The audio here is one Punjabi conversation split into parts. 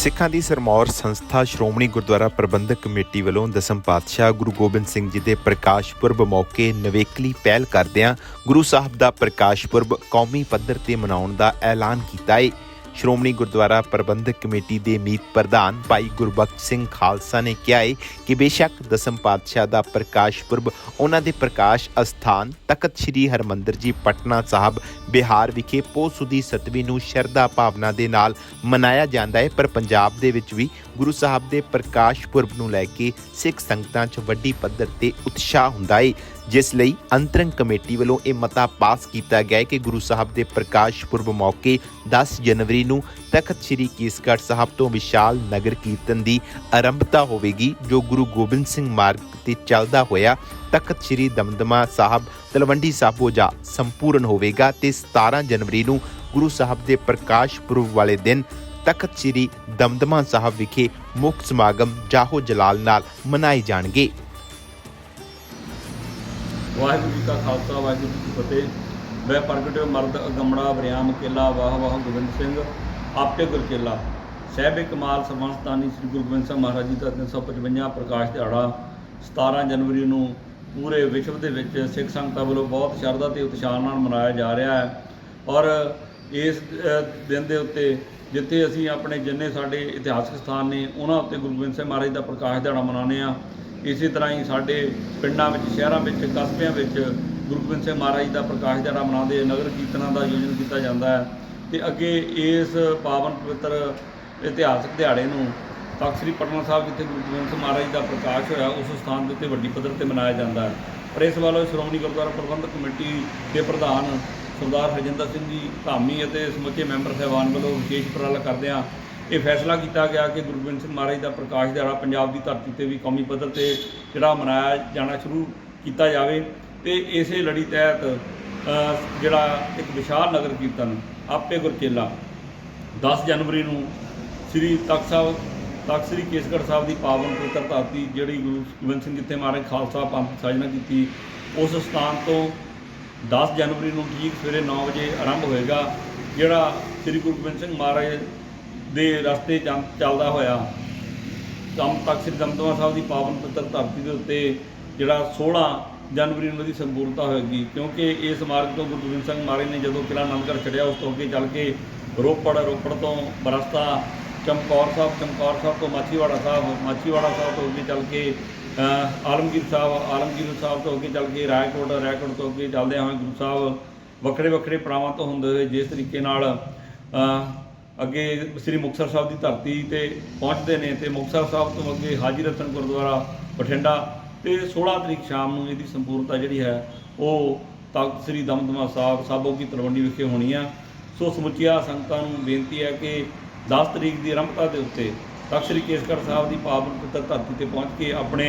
ਸਿੱਖਾਂ ਦੀ ਸਰਮੌਰ ਸੰਸਥਾ ਸ਼੍ਰੋਮਣੀ ਗੁਰਦੁਆਰਾ ਪ੍ਰਬੰਧਕ ਕਮੇਟੀ ਵੱਲੋਂ ਦਸਮ ਪਾਤਸ਼ਾਹ ਗੁਰੂ ਗੋਬਿੰਦ ਸਿੰਘ ਜੀ ਦੇ ਪ੍ਰਕਾਸ਼ ਪੁਰਬ ਮੌਕੇ ਨਵੇਕਲੀ ਪਹਿਲ ਕਰਦਿਆਂ ਗੁਰੂ ਸਾਹਿਬ ਦਾ ਪ੍ਰਕਾਸ਼ ਪੁਰਬ ਕੌਮੀ ਪੱਧਰ ਤੇ ਮਨਾਉਣ ਦਾ ਐਲਾਨ ਕੀਤਾ ਹੈ ਸ਼੍ਰੋਮਣੀ ਗੁਰਦੁਆਰਾ ਪ੍ਰਬੰਧਕ ਕਮੇਟੀ ਦੇ ਮੀਤ ਪ੍ਰਧਾਨ ਭਾਈ ਗੁਰਬਖਸ਼ ਸਿੰਘ ਖਾਲਸਾ ਨੇ ਕਿਹਾ ਹੈ ਕਿ ਬੇਸ਼ੱਕ ਦਸਮ ਪਾਤਸ਼ਾਹ ਦਾ ਪ੍ਰਕਾਸ਼ ਪੁਰਬ ਉਹਨਾਂ ਦੇ ਪ੍ਰਕਾਸ਼ ਅਸਥਾਨ ਤਖਤ ਸ੍ਰੀ ਹਰਮੰਦਰ ਜੀ, ਪਟਨਾ ਸਾਹਿਬ, ਬਿਹਾਰ ਵਿਖੇ ਪੋਹ ਸੁਦੀ ਸਤਵੀ ਨੂੰ ਸ਼ਰਧਾ ਭਾਵਨਾ ਦੇ ਨਾਲ ਮਨਾਇਆ ਜਾਂਦਾ ਹੈ। ਪਰ ਪੰਜਾਬ ਦੇ ਵਿੱਚ ਵੀ ਗੁਰੂ ਸਾਹਿਬ ਦੇ ਪ੍ਰਕਾਸ਼ ਪੁਰਬ ਨੂੰ ਲੈ ਕੇ ਸਿੱਖ ਸੰਗਤਾਂ 'ਚ ਵੱਡੀ ਪੱਧਰ ਤੇ ਉਤਸ਼ਾਹ ਹੁੰਦਾ ਹੈ। ਜਿਸ ਲਈ ਅੰਤਰੰਗ ਕਮੇਟੀ ਵੱਲੋਂ ਇਹ ਮਤਾ ਪਾਸ ਕੀਤਾ ਗਿਆ ਕਿ ਗੁਰੂ ਸਾਹਿਬ ਦੇ ਪ੍ਰਕਾਸ਼ ਪੁਰਬ ਮੌਕੇ 10 ਜਨਵਰੀ ਨੂੰ ਤਖਤ ਸ੍ਰੀ ਕੇਸਗੜ੍ਹ ਸਾਹਿਬ ਤੋਂ ਵਿਸ਼ਾਲ ਨਗਰ ਕੀਰਤਨ ਦੀ ਆਰੰਭਤਾ ਹੋਵੇਗੀ, ਜੋ ਗੁਰੂ ਗੋਬਿੰਦ ਸਿੰਘ ਮਾਰਗ ਤੇ ਚੱਲਦਾ ਹੋਇਆ ਤਖਤ ਸ੍ਰੀ ਦਮਦਮਾ ਸਾਹਿਬ, ਤਲਵੰਡੀ ਸਾਬੋ ਜਾ ਸੰਪੂਰਨ ਹੋਵੇਗਾ ਤੇ 17 ਜਨਵਰੀ ਨੂੰ ਗੁਰੂ ਸਾਹਿਬ ਦੇ ਪ੍ਰਕਾਸ਼ ਪੁਰਬ ਵਾਲੇ ਦਿਨ ਤਖਤ ਸ੍ਰੀ ਦਮਦਮਾ ਸਾਹਿਬ ਵਿਖੇ ਮੁੱਖ ਸਮਾਗਮ ਜਾਹੋ ਜਲਾਲ ਨਾਲ ਮਨਾਏ ਜਾਣਗੇ। ਵਾਹਿਗੁਰੂ ਜੀ ਕਾ ਖਾਲਸਾ, ਵਾਹਿਗੁਰੂ ਜੀ ਕੀ ਫਤਿਹ। ਮੈਂ ਪ੍ਰਗਟਿਓ ਮਰਦ ਅਗਮੜਾ ਬਰਿਆਮ ਕੇਲਾ, ਵਾਹ ਵਾਹ ਗੋਬਿੰਦ ਸਿੰਘ, ਆਪੇ ਗੁਰਚੇਲਾ ਸਹਿਬੇ ਕਮਾਲ ਸਮਸਤਾਨੀ ਸ੍ਰੀ ਗੁਰੂ ਗੋਬਿੰਦ ਸਿੰਘ ਮਹਾਰਾਜ ਜੀ ਦਾ 355 ਪ੍ਰਕਾਸ਼ ਦਿਹਾੜਾ 17 ਜਨਵਰੀ ਨੂੰ ਪੂਰੇ ਵਿਸ਼ਵ ਦੇ ਵਿੱਚ ਸਿੱਖ ਸੰਗਤਾਂ ਵੱਲੋਂ ਬਹੁਤ ਸ਼ਰਧਾ ਤੇ ਉਤਸ਼ਾਹ ਨਾਲ ਮਨਾਇਆ ਜਾ ਰਿਹਾ ਹੈ। ਔਰ ਇਸ ਦਿਨ ਦੇ ਉੱਤੇ ਜਿੱਥੇ ਅਸੀਂ ਆਪਣੇ ਜਿੰਨੇ ਸਾਡੇ ਇਤਿਹਾਸਕ ਸਥਾਨ ਨੇ, ਉਹਨਾਂ ਉੱਤੇ ਗੁਰੂ ਗੋਬਿੰਦ ਸਿੰਘ ਮਹਾਰਾਜ ਦਾ ਪ੍ਰਕਾਸ਼ ਦਿਹਾੜਾ ਮਨਾਉਂਦੇ ਆ ਇਸੇ ਤਰ੍ਹਾਂ ਹੀ ਸਾਡੇ ਪਿੰਡਾਂ ਵਿੱਚ, ਸ਼ਹਿਰਾਂ ਵਿੱਚ, ਕਸਬਿਆਂ ਵਿੱਚ ਗੁਰੂ ਗੋਬਿੰਦ ਸਿੰਘ ਮਹਾਰਾਜ ਦਾ ਪ੍ਰਕਾਸ਼ ਦਿਹਾੜਾ ਮਨਾਉਂਦੇ ਨਗਰ ਕੀਰਤਨਾਂ ਦਾ ਆਯੋਜਨ ਕੀਤਾ ਜਾਂਦਾ ਹੈ। ਤੇ ਅੱਗੇ ਇਸ ਪਾਵਨ ਪਵਿੱਤਰ ਇਤਿਹਾਸਕ ਦਿਹਾੜੇ ਨੂੰ ਤਖ਼ਤ ਸ੍ਰੀ ਪਟਨਾ ਸਾਹਿਬ ਜਿੱਥੇ ਗੁਰੂ ਗੋਬਿੰਦ ਸਿੰਘ ਮਹਾਰਾਜ ਦਾ ਪ੍ਰਕਾਸ਼ ਹੋਇਆ, ਉਸ ਸਥਾਨ ਦੇ ਉੱਤੇ ਵੱਡੀ ਪੱਧਰ ਤੇ ਮਨਾਇਆ ਜਾਂਦਾ ਹੈ। ਪਰ ਇਸ ਵੱਲੋਂ ਸ਼੍ਰੋਮਣੀ ਗੁਰਦੁਆਰਾ ਪ੍ਰਬੰਧਕ ਕਮੇਟੀ ਦੇ ਪ੍ਰਧਾਨ ਸਰਦਾਰ ਹਰਜਿੰਦਰ ਸਿੰਘ ਜੀ ਧਾਮੀ ਅਤੇ ਸਮੁੱਚੇ ਮੈਂਬਰ ਸਾਹਿਬਾਨ ਵੱਲੋਂ ਵਿਸ਼ੇਸ਼ ਉਪਰਾਲਾ ਕਰਦਿਆਂ ਇਹ ਫੈਸਲਾ ਕੀਤਾ ਗਿਆ ਕਿ ਗੁਰੂ ਗੋਬਿੰਦ ਸਿੰਘ ਮਹਾਰਾਜ ਦਾ ਪ੍ਰਕਾਸ਼ ਦਿਹਾੜਾ ਪੰਜਾਬ ਦੀ ਧਰਤੀ ਤੇ ਵੀ ਕੌਮੀ ਪੱਧਰ ਤੇ ਜਿਹੜਾ ਮਨਾਇਆ ਜਾਣਾ ਸ਼ੁਰੂ ਕੀਤਾ ਜਾਵੇ ਤੇ ਇਸੇ ਲੜੀ ਤਹਿਤ ਜਿਹੜਾ ਇੱਕ ਵਿਸ਼ਾਲ ਨਗਰ ਕੀਰਤਨ, ਆਪੇ ਗੁਰਚੇਲਾ 10 ਜਨਵਰੀ ਨੂੰ ਸ੍ਰੀ ਤਖਤ ਸਾਹਿਬ, ਤਖਤ ਸ੍ਰੀ ਕੇਸਗੜ੍ਹ ਸਾਹਿਬ ਦੀ ਪਾਵਨ ਪਵਿੱਤਰ ਧਰਤੀ ਜਿਹੜੀ ਗੁਰੂ ਗੋਬਿੰਦ ਸਿੰਘ ਜਿੱਥੇ ਮਹਾਰਾਜ ਖਾਲਸਾ ਪੰਥ ਸਾਜਨਾ ਕੀਤੀ, ਉਸ ਸਥਾਨ ਤੋਂ 10 ਜਨਵਰੀ ਨੂੰ ਠੀਕ ਸਵੇਰੇ 9 ਵਜੇ ਆਰੰਭ ਹੋਏਗਾ, ਜਿਹੜਾ ਸ੍ਰੀ ਗੁਰੂ ਗੋਬਿੰਦ ਸਿੰਘ ਮਹਾਰਾਜ ਦੇ ਰਸਤੇ ਚੱਲ- ਚੱਲਦਾ ਹੋਇਆ। ਕੰਮ ਤਖਤ ਸ੍ਰੀ ਦਮਦਮਾ ਸਾਹਿਬ ਦੀ ਪਾਵਨ ਪਵਿੱਤਰ ਧਰਤੀ ਦੇ ਉੱਤੇ ਜਿਹੜਾ 16 ਜਨਵਰੀ ਨੂੰ ਦੀ ਸੰਪੂਰਨਤਾ ਹੋਏਗੀ, ਕਿਉਂਕਿ ਇਸ ਮਾਰਗ ਤੋਂ ਗੁਰੂ ਗੋਬਿੰਦ ਸਿੰਘ ਮਹਾਰਾਜ ਨੇ ਜਦੋਂ ਕਿਲਾ ਆਨੰਦਗੜ੍ਹ ਛੱਡਿਆ, ਉਸ ਤੋਂ ਅੱਗੇ ਚੱਲ ਕੇ ਰੋਪੜ ਰੋਪੜ ਤੋਂ ਬਰਸਤਾ, ਚਮਕੌਰ ਸਾਹਿਬ ਚਮਕੌਰ ਸਾਹਿਬ ਤੋਂ ਮਾਛੀਵਾੜਾ ਸਾਹਿਬ ਮਾਛੀਵਾੜਾ ਸਾਹਿਬ ਤੋਂ ਅੱਗੇ ਚੱਲ ਕੇ ਆਲਮਗੀਰ ਸਾਹਿਬ ਆਲਮਗੀਰ ਸਾਹਿਬ ਤੋਂ ਅੱਗੇ ਚੱਲ ਕੇ ਰਾਏਕੋਟ ਰਾਏਕੋਟ ਤੋਂ ਅੱਗੇ ਚੱਲਦੇ ਹੋਏ ਗੁਰੂ ਸਾਹਿਬ ਵੱਖਰੇ ਵੱਖਰੇ ਪੜਾਵਾਂ ਤੋਂ ਹੁੰਦੇ ਹੋਏ ਜਿਸ ਤਰੀਕੇ ਨਾਲ ਅੱਗੇ ਸ੍ਰੀ ਮੁਕਤਸਰ ਸਾਹਿਬ ਦੀ ਧਰਤੀ ਤੇ ਪਹੁੰਚਦੇ ਨੇ ਤੇ ਮੁਕਤਸਰ ਸਾਹਿਬ ਤੋਂ ਅੱਗੇ ਹਾਜੀ ਰਤਨ ਗੁਰਦੁਆਰਾ ਬਠਿੰਡਾ ਤੇ 16 ਤਰੀਕ ਸ਼ਾਮ ਨੂੰ ਇਹਦੀ ਸੰਪੂਰਨਤਾ ਜਿਹੜੀ ਹੈ, ਉਹ ਤਖਤ ਸ੍ਰੀ ਦਮਦਮਾ ਸਾਹਿਬ, ਸਾਬੋ ਕੀ ਤਲਵੰਡੀ ਵਿਖੇ ਹੋਣੀ ਆ। ਸੋ ਸਮੁੱਚੀਆਂ ਸੰਗਤਾਂ ਨੂੰ ਬੇਨਤੀ ਹੈ ਕਿ 10 ਤਰੀਕ ਦੀ ਆਰੰਭਤਾ ਦੇ ਉੱਤੇ ਤਖਤ ਸ੍ਰੀ ਕੇਸਗੜ੍ਹ ਸਾਹਿਬ ਦੀ ਪਾਵਨ ਪਵਿੱਤਰ ਧਰਤੀ ਤੇ ਪਹੁੰਚ ਕੇ ਆਪਣੇ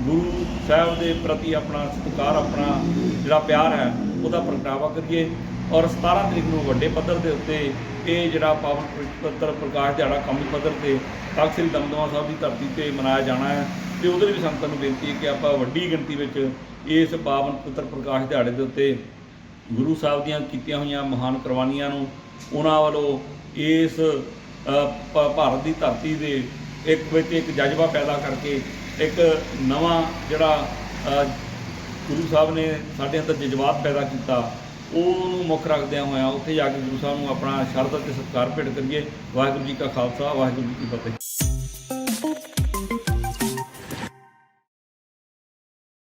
ਗੁਰੂ ਸਾਹਿਬ ਦੇ ਪ੍ਰਤੀ ਆਪਣਾ ਸਤਿਕਾਰ, ਆਪਣਾ ਜਿਹੜਾ ਪਿਆਰ ਹੈ, ਉਹਦਾ ਪ੍ਰਗਟਾਵਾ ਕਰੀਏ। ਔਰ 17 ਤਰੀਕ ਨੂੰ ਵੱਡੇ ਪੱਧਰ ਦੇ ਉੱਤੇ ਇਹ ਜਿਹੜਾ ਪਾਵਨ ਪੱਤਰ ਪ੍ਰਕਾਸ਼ ਦਿਹਾੜਾ ਕੌਮੀ ਪੱਧਰ ਤੇ ਤਖਤ ਸ੍ਰੀ ਦਮਦਮਾ ਸਾਹਿਬ ਦੀ ਧਰਤੀ ਤੇ ਮਨਾਇਆ ਜਾਣਾ ਹੈ ਤੇ ਉਹਦੇ ਲਈ ਵੀ ਸੰਗਤਾਂ ਨੂੰ ਬੇਨਤੀ ਹੈ ਕਿ ਆਪਾਂ ਵੱਡੀ ਗਿਣਤੀ ਵਿੱਚ ਇਸ ਪਾਵਨ ਪੱਤਰ ਪ੍ਰਕਾਸ਼ ਦਿਹਾੜੇ ਦੇ ਉੱਤੇ ਗੁਰੂ ਸਾਹਿਬ ਦੀਆਂ ਕੀਤੀਆਂ ਹੋਈਆਂ ਮਹਾਨ ਕੁਰਬਾਨੀਆਂ ਨੂੰ ਉਹਨਾਂ ਵੱਲੋਂ ਇਸ ਭਾਰਤ ਦੀ ਧਰਤੀ ਦੇ ਇੱਕ ਵਿੱਚ ਇੱਕ ਜਜ਼ਬਾ ਪੈਦਾ ਕਰਕੇ ਇੱਕ ਨਵਾਂ ਜਿਹੜਾ ਗੁਰੂ ਸਾਹਿਬ ਨੇ ਸਾਡੇ ਅੰਦਰ ਜਜ਼ਬਾਤ ਪੈਦਾ ਕੀਤਾ ਉਹਨੂੰ ਮੁੱਖ ਰੱਖਦਿਆਂ ਹੋਇਆਂ ਉੱਥੇ ਜਾ ਕੇ ਗੁਰੂ ਸਾਹਿਬ ਨੂੰ ਆਪਣਾ ਸ਼ਰਧਾ ਤੇ ਸਤਿਕਾਰ ਭੇਟ ਕਰੀਏ। ਵਾਹਿਗੁਰੂ ਜੀ ਕਾ ਖਾਲਸਾ, ਵਾਹਿਗੁਰੂ ਜੀ ਕੀ ਫਤਿਹ।